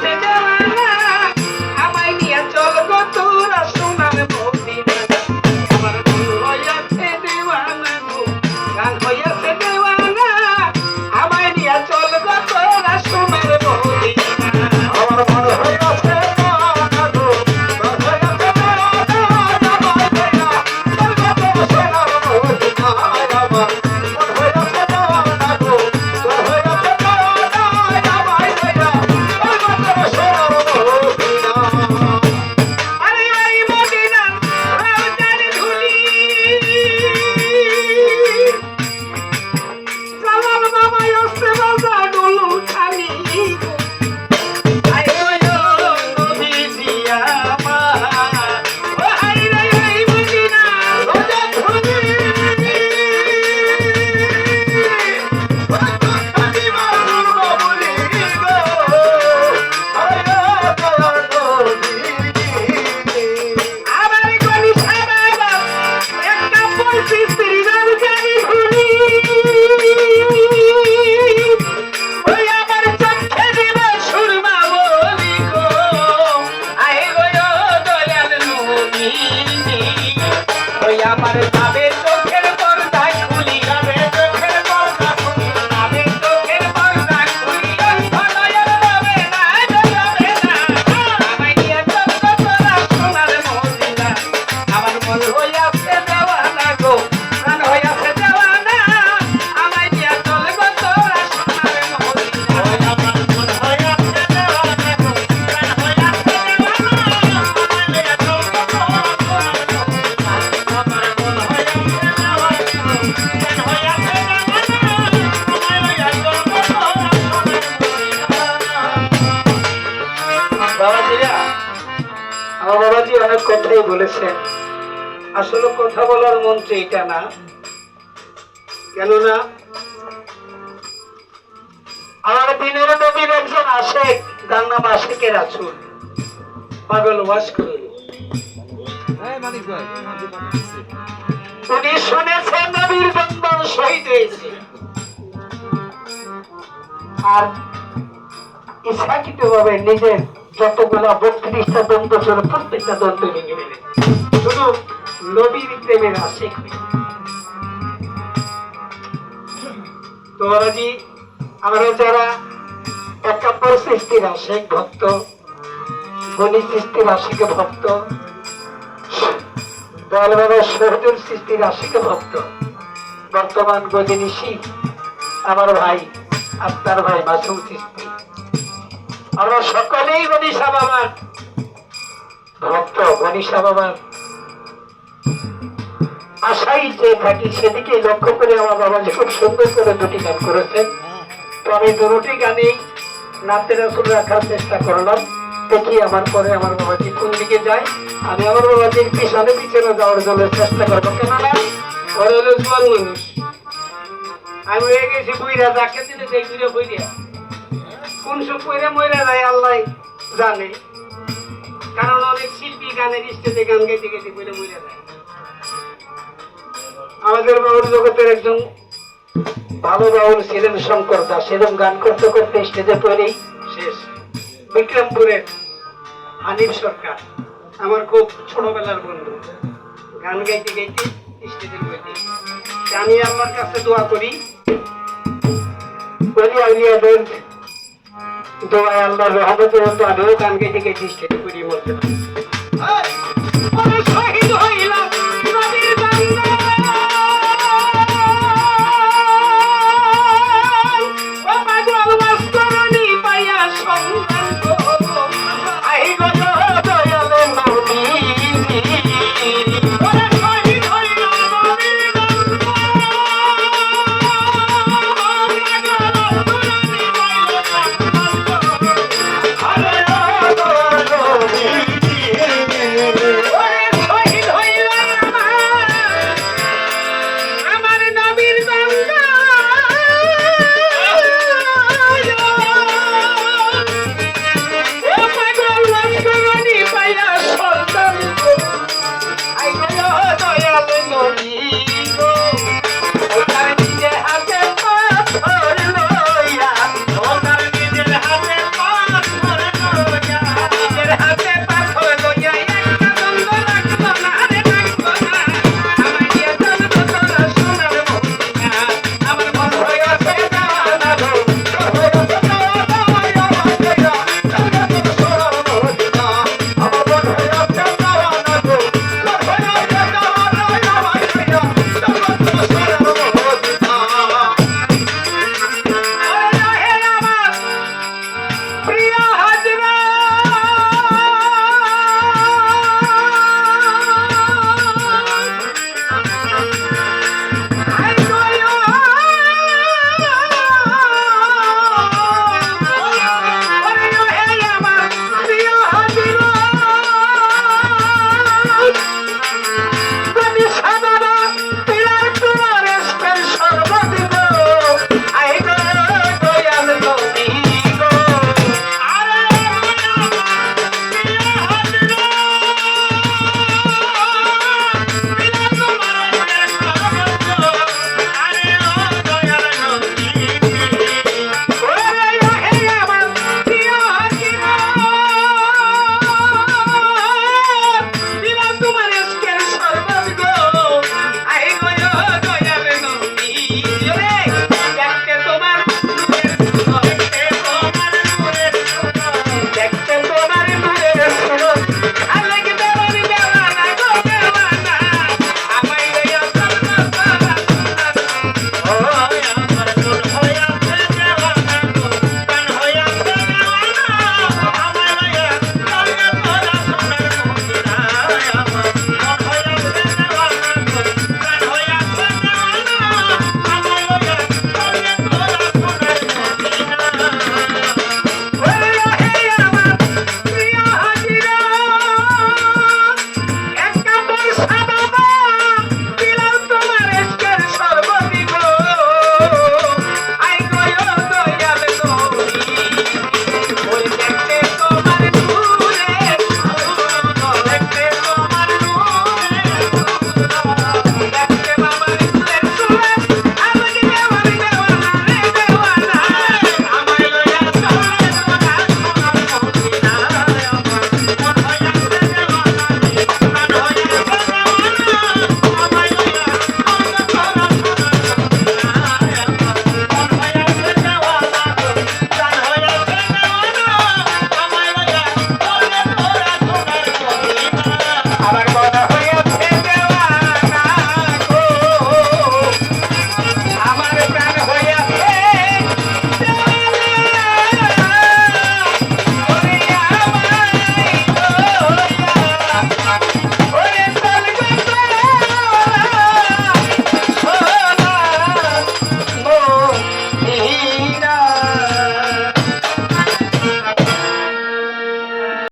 Gracias. কথাই বলেছেন। আসলে কথা বলার মন্ত্র এটা না। কেননা আমার দিনের নবীর একজন আশেক যার নাম আশেকের আছুর পাগল ওয়াশ করে উনি শুনেছেন নবীর বন্ধন শহীদ হয়েছে। আর ইচ্ছাকৃত ভাবে নিজের যতগুলা বত্রিশটা দ্বন্দ্ব ছিল, প্রত্যেকটা দ্বন্দ্ব ভেঙে শুধু আশেক আমরা যারা একাত্তর সৃষ্টির ভক্ত সৃষ্টির ভক্ত দয়াল বাবা শহীদুল সৃষ্টির ভক্ত, বর্তমান গজনীশী আমার ভাই আপনার ভাই, মাসুম সৃষ্টি আমরা সকলেই গণিসা বাবার ভক্ত গণিসা বাবার আশাই যে থাকি সেদিকে লক্ষ্য করে আমার বাবা যে খুব সুন্দর করে দুটি গান করেছেন। তো আমি দুটি গানেই নাচের আসল রাখার চেষ্টা করলাম। দেখি আমার পরে আমার বাবাজি কোন দিকে যায়। আমি আমার বাবাজির পিছনে পিছনে যাওয়ার জন্য চেষ্টা করব। কেননা ওরা হলো জোয়ান মানুষ। আমি হয়ে গেছি বুইরা যাকে দিলে সেই বুইরা বইরা কোন সব কইরা মইরা যায় আল্লাহ জানে। কারণ অনেক শিল্পী গানের স্টেজে গান গাইতে গাইতে কইরা মইরা যায়। আমাদের বাউল জগতের একজন ভালো বাউল ছিলেন শঙ্কর দাস। এরকম গান করতে করতে স্টেজে পড়েই শেষ। বিক্রমপুরের হানিফ সরকার, আমার খুব ছোটবেলার বন্ধু। গান গাইতে গাইতে স্টেজে পড়ে আমি আল্লাহর কাছে দোয়া করি, বলি আউলিয়াদের দোয়ায় আল্লাহর রহমতের মতো আমিও গান গাইতে গেছি সেটুকুই বলতে পারি।